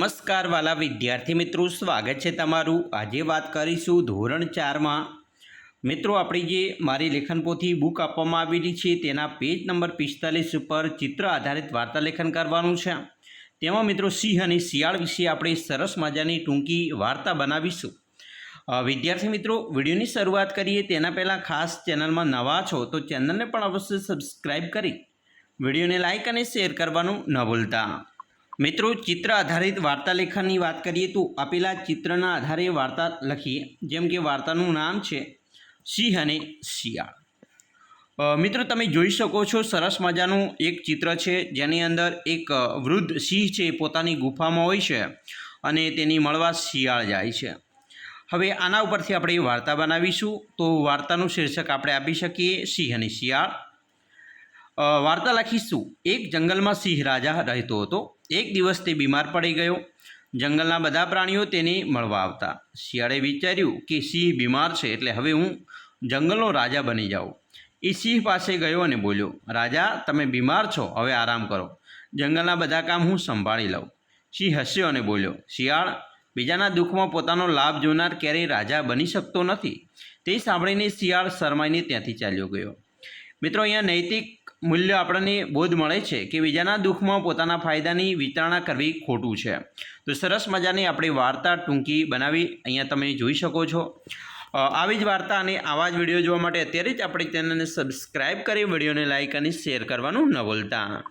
નમસ્કાર વાલા વિદ્યાર્થી મિત્રો, સ્વાગત છે તમારું. આજે વાત કરીશું ધોરણ ચારમાં. મિત્રો, આપણી જે મારી લેખનપોથી બુક આપવામાં આવેલી છે, તેના પેજ નંબર પિસ્તાલીસ ઉપર ચિત્ર આધારિત વાર્તા લેખન કરવાનું છે. તેમાં મિત્રો, સિંહ અને શિયાળ વિશે આપણે સરસ મજાની ટૂંકી વાર્તા બનાવીશું. વિદ્યાર્થી મિત્રો, વિડીયોની શરૂઆત કરીએ. તેના પહેલાં ખાસ ચેનલમાં નવા છો, તો ચેનલને પણ અવશ્ય સબસ્ક્રાઈબ કરી વિડીયોને લાઇક અને શેર કરવાનું ન ભૂલતા. મિત્રો, ચિત્ર આધારિત વાર્તા લેખનની વાત કરીએ તો આપેલા ચિત્રના આધારે વાર્તા લખીએ. જેમ કે વાર્તાનું નામ છે સિંહ અને શિયાળ. મિત્રો, તમે જોઈ શકો છો, સરસ મજાનું એક ચિત્ર છે, જેની અંદર એક વૃદ્ધ સિંહ છે પોતાની ગુફામાં હોય છે અને તેની મળવા શિયાળ જાય છે. હવે આના ઉપરથી આપણે વાર્તા બનાવીશું. તો વાર્તાનું શીર્ષક આપણે આપી શકીએ, સિંહ અને શિયાળ. વાર્તા લખીશું. એક જંગલમાં સિંહ રાજા રહેતો હતો. એક દિવસ તે બીમાર પડી ગયો. જંગલના બધા પ્રાણીઓ તેને મળવા આવતા. શિયાળે વિચાર્યું કે સિંહ બીમાર છે એટલે હવે હું જંગલનો રાજા બની જાઉં. એ સિંહ પાસે ગયો અને બોલ્યો, રાજા, તમે બીમાર છો. હવે આરામ કરો. જંગલના બધા કામ હું સંભાળી લઉં. સિંહ હસ્યો અને બોલ્યો, શિયાળ, બીજાના દુઃખમાં પોતાનો લાભ જોનાર ક્યારેય રાજા બની શકતો નથી. તે સાંભળીને શિયાળ શરમાઈને ત્યાંથી ચાલ્યો ગયો. મિત્રો, અહીંયા નૈતિક મૂલ્ય આપણને બોધ મળે છે કે બીજાના દુઃખમાં પોતાના ફાયદાની વિચારણા કરવી ખોટું છે. તો સરસ મજાની આપણી વાર્તા ટૂંકી બનાવી અહીંયા તમે જોઈ શકો છો. આવી જ વાર્તા અને આવા જ વીડિયો જોવા માટે અત્યારે જ આપણી ચેનલને સબસ્ક્રાઈબ કરી, વિડીયોને લાઇક અને શેર કરવાનું ન ભૂલતા.